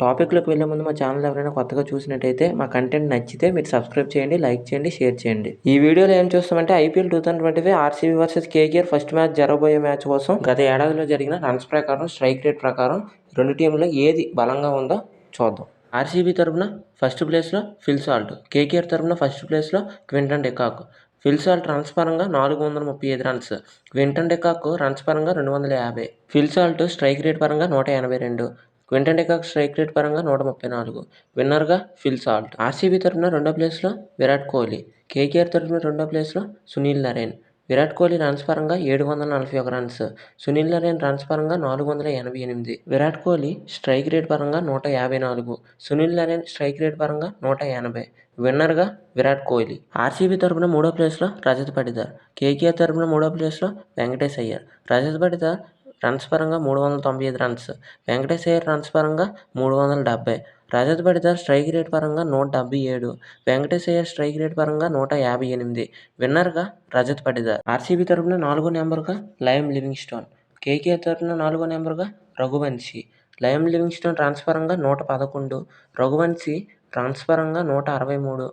టాపిక్లోకి వెళ్ళే ముందు మా ఛానల్ ఎవరైనా కొత్తగా చూసినట్టయితే మా కంటెంట్ నచ్చితే మీరు సబ్స్క్రైబ్ చేయండి లైక్ చేయండి షేర్ చేయండి. ఈ వీడియోలో ఏం చూస్తామంటే IPL two thousand twenty five RCB versus KKR first match జరగబోయే మ్యాచ్ కోసం గత ఏడాదిలో జరిగిన రన్స్ ప్రకారం స్ట్రైక్ రేట్ ప్రకారం రెండు టీంలో ఏది బలంగా ఉందో చూద్దాం. ఆర్సీబీ తరపున ఫస్ట్ ప్లేస్లో ఫిల్ సాల్ట్ కేకేఆర్ తరపున ఫస్ట్ ప్లేస్లో Quinton de Kock Phil Salt runs పరంగా నాలుగు వందల ముప్పై ఐదు రన్స్ క్వింటన్ డెకాక్ రన్స్ పరంగా రెండు వందల యాభై. ఫిల్సాల్ట్ స్ట్రైక్ రేట్ పరంగా నూట ఎనభై రెండు. క్వింటన్ డికాక్ స్ట్రైక్ రేట్ పరంగా నూట ముప్పై నాలుగు. విన్నర్గా ఫిల్ సాల్ట్. ఆర్సీబీ తరపున రెండో ప్లేస్లో విరాట్ కోహ్లీ. కేకేఆర్ తరపున రెండో ప్లేస్లో సునీల్ నరేన్ విరాట్ కోహ్లీ రన్స్ పరంగా ఏడు వందల నలభై ఒక రన్స్. సునీల్ నరేన్ రన్స్ పరంగా నాలుగు వందల ఎనభై ఎనిమిది. విరాట్ కోహ్లీ స్ట్రైక్ రేట్ పరంగా నూట యాభై నాలుగు. సునీల్ నరేన్ స్ట్రైక్ రేట్ పరంగా నూట ఎనభై. విన్నర్గా విరాట్ కోహ్లీ. ఆర్సీబీ తరపున మూడో ప్లేస్లో రజత్ పటిదార్. కేకేఆర్ తరపున మూడో ప్లేస్లో వెంకటేష్ అయ్యర్. రజత్ పటిదార్ రన్స్ పరంగా మూడు వందల తొంభై ఐదు రన్స్ వెంకటేష్ అయ్యర్ రన్స్ పరంగా మూడు వందల డెబ్బై రజత్ పటిదార్ స్ట్రైక్ రేట్ పరంగా నూట డెబ్బై ఏడు. వెంకటేష్ అయ్యర్ స్ట్రైక్ రేట్ పరంగా నూట యాభై ఎనిమిది. విన్నర్గా రజత్ పటిదార్ ఆర్సీబీ తరపున నాలుగో నెంబర్గా లయం లివింగ్స్టోన్. కేకే తరపున నాలుగో నెంబర్గా రఘువంశీ. లయం లివింగ్స్టోన్ రన్స్ పరంగా నూట పదకొండు. రఘువంశీ రన్స్ పరంగా నూట అరవై మూడు.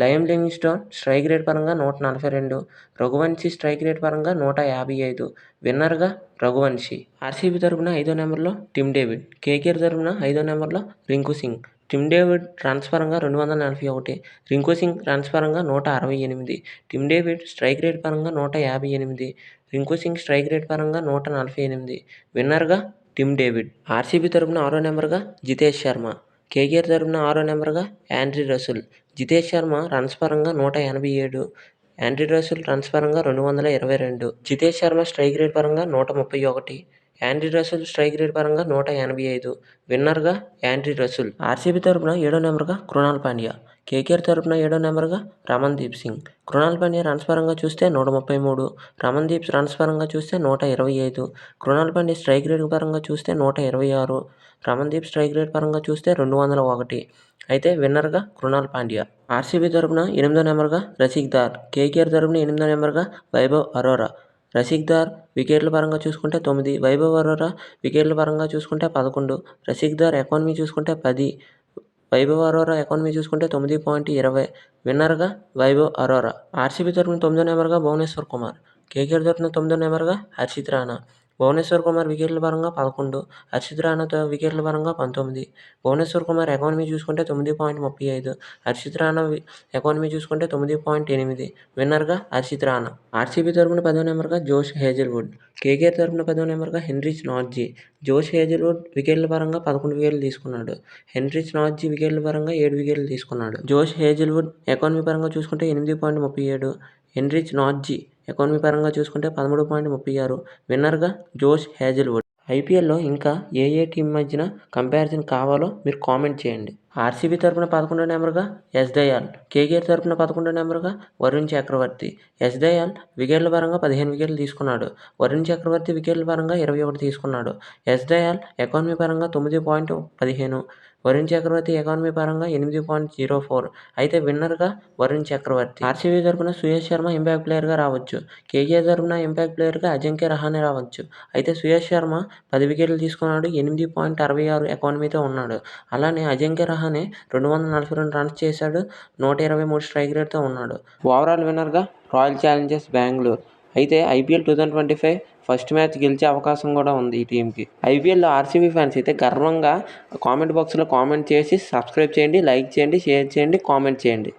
లయం లివింగ్స్టోన్ స్ట్రైక్ రేట్ పరంగా నూట నలభై రెండు రఘువంశీ స్ట్రైక్ రేట్ పరంగా నూట యాభై ఐదు విన్నర్గా రఘువంశీ. ఆర్సీబీ తరపున ఐదో నెంబర్లో టిమ్ డేవిడ్ కేకేఆర్ తరపున ఐదో నెంబర్లో Rinku Singh. Tim David runs పరంగా రెండు వందల నలభై ఒకటి రింకు సింగ్ రన్స్ పరంగా నూట అరవై ఎనిమిది టిమ్ డేవిడ్ స్ట్రైక్ రేట్ పరంగా నూట యాభై ఎనిమిది రింకు సింగ్ స్ట్రైక్ రేట్ పరంగా నూట నలభై ఎనిమిది విన్నర్గా టిమ్ డేవిడ్. ఆర్సీబీ తరపున ఆరో నెంబర్గా జితేష్ శర్మ. కేకేఆర్ తరపున ఆరో నెంబర్గా Andre Russell. Jitesh Sharma runs పరంగా నూట ఎనభై ఏడు. యాండ్రీ రసూల్ రన్స్ పరంగా రెండు వందల ఇరవై రెండు. జితేష్ శర్మ స్ట్రైక్ రేట్ పరంగా నూట ముప్పై ఒకటి. యాండ్రీ రసూల్ స్ట్రైక్ రేట్ పరంగా నూట ఎనభై ఐదు. విన్నర్గా యాండ్రీ రసూల్ ఆర్సీబీ తరపున ఏడో నెంబర్గా కృణాల్ పాండ్యా. కేకేఆర్ తరపున ఏడో నెంబర్గా రమణ్దీప్ సింగ్. కృణాల్ పాండ్యా రన్స్ పరంగా చూస్తే నూట ముప్పై మూడు. రమణ్దీప్ రన్స్ పరంగా చూస్తే నూట ఇరవై ఐదు. కృణాల్ పాండ్యా స్ట్రైక్ రేట్ పరంగా చూస్తే నూట ఇరవై ఆరు. రమణ్దీప్ స్ట్రైక్ రేట్ పరంగా చూస్తే రెండు వందల ఒకటి. అయితే విన్నర్గా కృణాల్ పాండ్యా. ఆర్సీబీ తరపున ఎనిమిదో నెంబర్గా రసిక్దార్. కేకేఆర్ తరపున ఎనిమిదో నెంబర్గా వైభవ్ అరోరా. రసిక్దార్ వికెట్ల పరంగా చూసుకుంటే తొమ్మిది వైభవ్ అరోరా వికెట్ల పరంగా చూసుకుంటే పదకొండు రసిక్దార్ ఎకానమీ చూసుకుంటే పది వైభవ్ అరోరా ఎకానమీ చూసుకుంటే తొమ్మిది పాయింట్ ఇరవై. విన్నర్గా వైభవ్ అరోరా. ఆర్సీబీ తరఫున తొమ్మిదో నెంబర్గా భువనేశ్వర్ కుమార్ కేకేఆర్ తరఫున తొమ్మిదో నెంబర్గా హర్షిత్ రాణా. భువనేశ్వర్ కుమార్ వికెట్ల పరంగా పదకొండు హర్షిత్ రాణాతో వికెట్ల పరంగా పంతొమ్మిది. భువనేశ్వర్ కుమార్ ఎకానమీ చూసుకుంటే తొమ్మిది పాయింట్ ముప్పై ఐదు హర్షిత్ రాణా ఎకానమీ చూసుకుంటే తొమ్మిది పాయింట్ ఎనిమిది. విన్నర్గా హర్షిత్ రాణా. ఆర్సీబీ తరపున పదో నెంబర్గా జోష్ హేజల్వుడ్. కేకేఆర్ తరపున పదో నెంబర్గా హెన్రిచ్ నార్జీ జోష్ హేజల్వుడ్ వికెట్ల పరంగా పదకొండు వికెట్లు తీసుకున్నాడు. హెన్రిచ్ నార్జీ వికెట్ల పరంగా ఏడు వికెట్లు తీసుకున్నాడు. జోష్ హేజల్వుడ్ ఎకానమీ పరంగా చూసుకుంటే ఎనిమిది పాయింట్ ముప్పై ఏడు హెన్రిచ్ నార్జీ ఎకానమీ పరంగా చూసుకుంటే పదమూడు పాయింట్ ముప్పై ఆరు. విన్నర్గా జోష్ హేజల్వుడ్. ఐపీఎల్లో ఇంకా ఏ ఏ టీం మధ్యన కంపారిజన్ కావాలో మీరు కామెంట్ చేయండి. ఆర్సీబీ తరపున పదకొండో నెంబర్గా ఎస్ దయాల్. కేకేఆర్ తరపున పదకొండో నెంబర్గా వరుణ్ చక్రవర్తి. ఎస్ దయాల్ వికెట్ల పరంగా పదిహేను వికెట్లు తీసుకున్నాడు. వరుణ్ చక్రవర్తి వికెట్ల పరంగా ఇరవై ఒకటి తీసుకున్నాడు. ఎస్ దయాల్ ఎకానమీ పరంగా తొమ్మిది పాయింట్ పదిహేను. వరుణ్ చక్రవర్తి ఎకానమీ పరంగా ఎనిమిది పాయింట్ జీరో ఫోర్. అయితే విన్నర్గా వరుణ్ చక్రవర్తి. ఆర్సీబీ తరపున సుయేష్ శర్మ ఇంపాక్ట్ ప్లేయర్గా రావచ్చు. కేకే తరపున ఇంపాక్ట్ ప్లేయర్గా అజింక్య రహానే రావచ్చు. అయితే సుయేష్ శర్మ పది వికెట్లు తీసుకున్నాడు ఎనిమిది పాయింట్ అరవై ఆరు ఎకానమీతో ఉన్నాడు. అలానే అజింక్య రహానే రెండు వందల నలభై రెండు రన్స్ చేశాడు నూట ఇరవై మూడు స్ట్రైక్ రేట్తో ఉన్నాడు. ఓవరాల్ విన్నర్గా రాయల్ ఛాలెంజర్స్ బెంగళూరు. అయితే IPL two thousand twenty five first match గెలిచే అవకాశం కూడా ఉంది ఈ టీంకి. ఐపీఎల్లో ఆర్సీబీ ఫ్యాన్స్ అయితే గర్వంగా కామెంట్ బాక్స్లో కామెంట్ చేసి సబ్స్క్రైబ్ చేయండి లైక్ చేయండి షేర్ చేయండి కామెంట్ చేయండి.